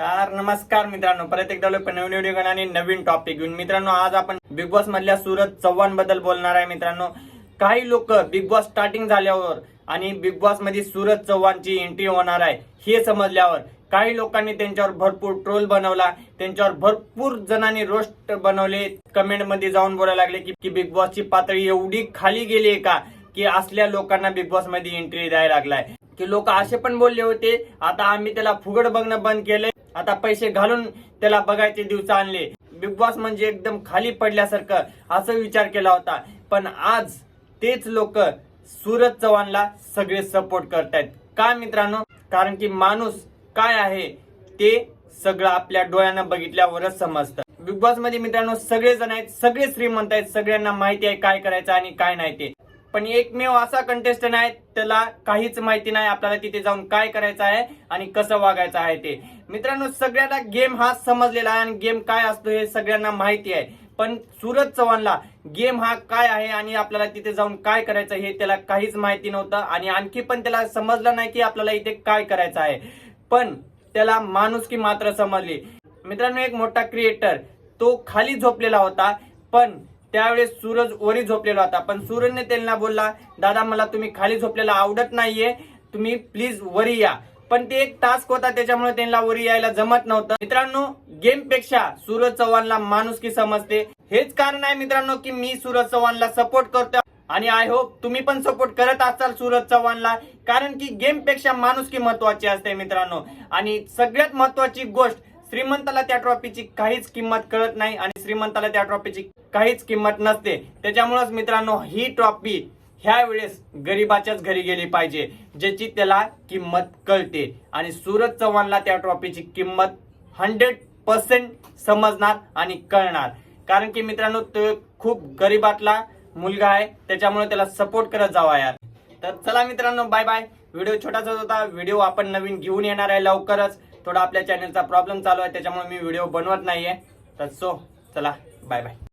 तर नमस्कार मित्रांनो. परत एकदा पण नवीन व्हिडिओ आणि नवीन टॉपिक घेऊन. मित्रांनो आज आपण बिग बॉस मधल्या सूरज चव्हाणबद्दल बोलणार आहे मित्रांनो. काही लोक बिग बॉस स्टार्टिंग झाल्यावर आणि बिग बॉसमध्ये सूरज चव्हाणची एंट्री होणार आहे हे समजल्यावर काही लोकांनी त्यांच्यावर भरपूर ट्रोल बनवला. त्यांच्यावर भरपूर जणांनी रोस्ट बनवले. कमेंटमध्ये जाऊन बोलायला लागले की- की बिग बॉसची पातळी एवढी खाली गेली आहे का की असल्या लोकांना बिग बॉसमध्ये एंट्री द्यायला लागलाय. की लोक असे पण बोलले होते आता आम्ही त्याला फुगड बघणं बंद केलंय. आता पैसे घालून त्याला बघायचे दिवस आणले. बिग बॉस म्हणजे एकदम खाली पडल्यासारखं असं विचार केला होता. पण आज तेच लोक सूरज चव्हाणला सगळे सपोर्ट करतायत. का मित्रांनो? कारण की माणूस काय आहे ते सगळं आपल्या डोळ्यानं बघितल्यावरच समजतं. बिग बॉसमध्ये मित्रांनो सगळे जण आहेत सगळे श्रीमंत आहेत सगळ्यांना माहिती आहे काय करायचं आणि काय नाही ते. पण एकमेव असा कंटेस्टंट आहे त्याला काहीच माहिती नाही आपल्याला तिथे जाऊन काय करायचं आहे आणि कसं वागायचं आहे ते. मित्रांनो सगळ्यांना गेम हा समजलेला आहे आणि गेम काय असतो हे सगळ्यांना माहिती आहे. पण सूरज चव्हाणला गेम हा काय आहे आणि आपल्याला तिथे जाऊन काय करायचं हे त्याला काहीच माहिती नव्हतं आणि आणखी पण त्याला समजलं नाही की आपल्याला इथे काय करायचं आहे. पण त्याला माणुसकी मात्र समजली. मित्रांनो एक मोठा क्रिएटर तो खाली झोपलेला होता पण त्यावेळेस सूरज वरी झोपलेला होता. पण सूरजने त्यांना बोलला दादा मला तुम्ही खाली झोपलेला आवडत नाहीये. तुम्ही प्लीज वरी या. पण ते एक टास्क होता त्याच्यामुळे त्यांना वरी यायला जमत नव्हतं. मित्रांनो गेमपेक्षा सूरज चव्हाणला माणुसकी समजते. हेच कारण आहे मित्रांनो की मी सूरज चव्हाणला सपोर्ट करतो आणि आय होप तुम्ही पण सपोर्ट करत असाल सूरज चव्हाणला. कारण की गेमपेक्षा माणुसकी महत्वाची असते मित्रांनो. आणि सगळ्यात महत्वाची गोष्ट श्रीमंताला त्या ट्रॉफीची काहीच किंमत कळत नाही. आणि श्रीमंताला त्या ट्रॉफीची काहीच किंमत नसते. त्याच्यामुळेच मित्रांनो ही ट्रॉफी ह्या वेळेस गरीबाच्याच घरी गेली पाहिजे ज्याची त्याला किंमत कळते. आणि सूरज चव्हाणला त्या ट्रॉफीची किंमत हंड्रेड पर्सेंट समजणार आणि कळणार. कारण की मित्रांनो तो खूप गरीबातला मुलगा आहे त्याच्यामुळे त्याला सपोर्ट करत जावा यार. तर चला मित्रांनो बाय बाय व्हिडिओ छोटासा होता व्हिडिओ आपण नवीन घेऊन येणार आहे लवकरच. थोडा आपल्या चॅनलचा प्रॉब्लेम चालू आहे त्याच्यामुळे मी व्हिडिओ बनवत नाहीये. तर सो चला बाय बाय